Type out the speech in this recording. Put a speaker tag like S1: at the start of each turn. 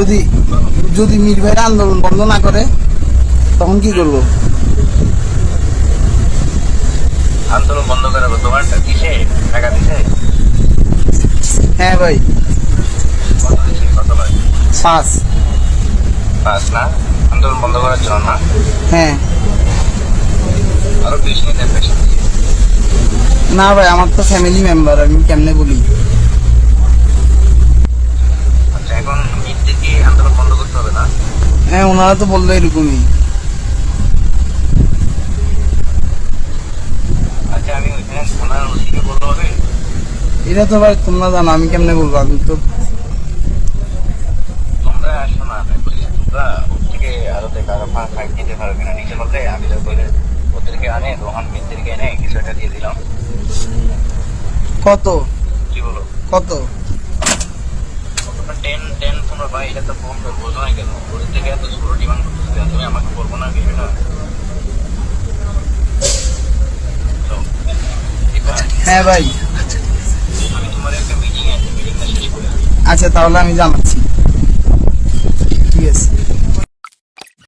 S1: যদি যদি মীর ভাইয়ের আন্দোলন বন্ধ না করে তখন কি করব?
S2: আন্দোলন বন্ধ করে তোমার কিসে? টাকা দিছে?
S1: হ্যাঁ ভাই।
S2: কত দিছে? কত নয়
S1: পাঁচ।
S2: পাঁচ না? আন্দোলন বন্ধ করার জন্য না?
S1: হ্যাঁ।
S2: আরও বিশ
S1: না ভাই আমার তো ফ্যামিলি মেম্বার আমি কেমনে বলি
S2: আচ্ছা এখন মিট থেকে আন্দোলন বন্ধ করতে হবে না
S1: হ্যাঁ ওনারা তো বলল এরকমই।
S2: আচ্ছা
S1: এটা তো ভাই তোমরা জানো আমি কেমনে বলব? আমি তো
S2: তোমরা আসো না তোমরা ওর থেকে আরও ফাঁক দিতে পারবে না বললে আমি তো বলে ওদেরকে আনে রোহান এনে কিছু একটা দিয়ে দিলাম।
S1: কত?
S2: কি বলো?
S1: কত?
S2: তোমরা ভাই এটা তো কম বোঝো না কেন? ওদের থেকে এত ছোট ডিমান্ড করতেছে তুমি আমাকে বলব না বিষয়টা
S1: হ্যাঁ ভাই। আচ্ছা তাহলে আমি জানাচ্ছি।